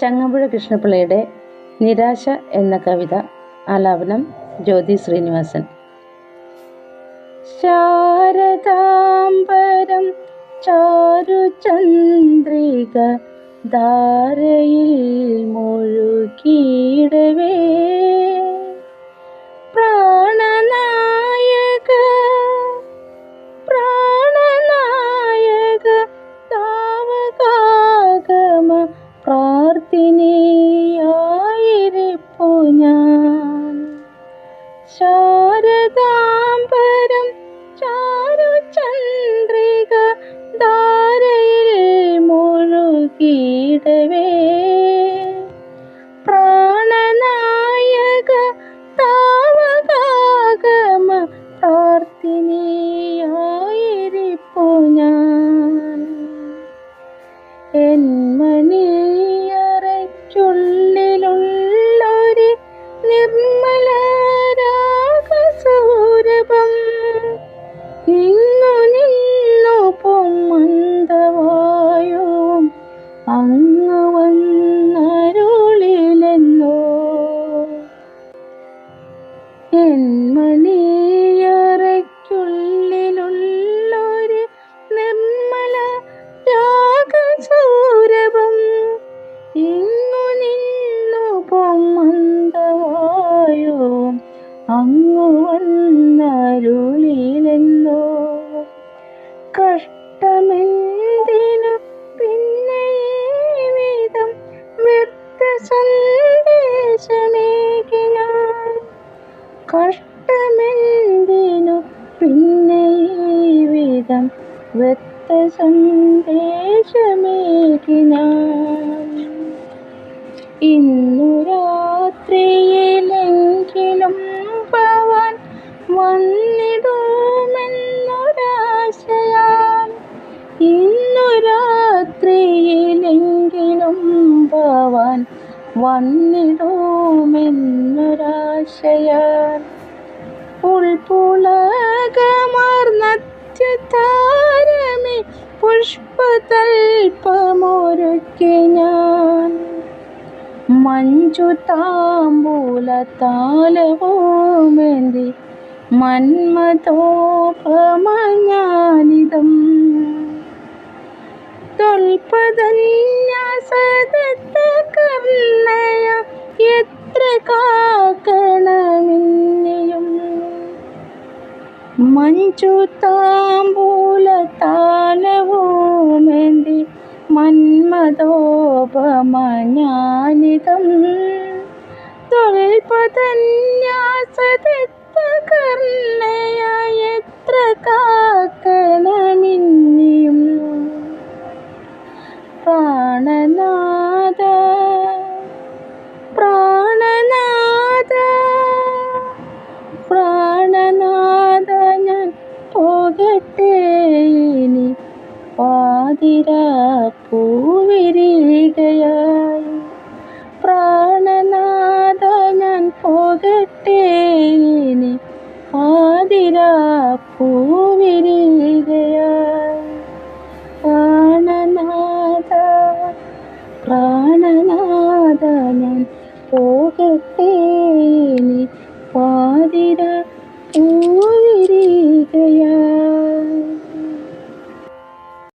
ചങ്ങമ്പുഴ കൃഷ്ണപിള്ളയുടെ നിരാശ എന്ന കവിത ആലാപനം ജ്യോതി ശ്രീനിവാസൻ. ശാരദാംബരം ചാരുചന്ദ്രിക ധാരയിൽ മുഴുകിയിടവേ. പ്രാർത്ഥിനിയായിരിപ്പു ഞാൻ. ശാരദാംബരം ചാരുചന്ദ്രിക ധാരയിൽ മുഴുകിയിടവേ. പ്രാണനായക അങ്ങ് വന്നരുളിലെന്നോ. എന്മണിയറയ്ക്കുള്ളിലുള്ളൊരു കഷ്ടമെന്തിനു പിന്നെ ഈ വിധം വ്യക്ത സന്ദേശമേകി ഞാൻ ഇന്നു രാത്രിയിലെങ്കിലും പവൻ വന്നിടുമെന്നൊരാശയാൽ. ഇന്നു രാത്രിയിലെങ്കിലും പവൻ വന്നിടുമെന്നൊരാശയാൽ. ഉൾപുളകമാർന്നത്യുതാരമേ പുഷ്പതൽപമൊരുക്കി ഞാൻ. മഞ്ജു താമ്പൂല താലവുമേന്തി മന്മതോപമഞ്ഞാനിതം തൊൽപതന്യാസദത്ത കർണയ എത്ര കാക്കണമെന്നിയും മന്മതോപമഞ്ഞാനിതം തൊൽപതന്യാസദത്ത കർണയ എത്ര കാക്കണമെന്നിയും പാതിര പൂവിരികയായി പ്രാണനാഥ ഞാൻ പോകട്ടെ.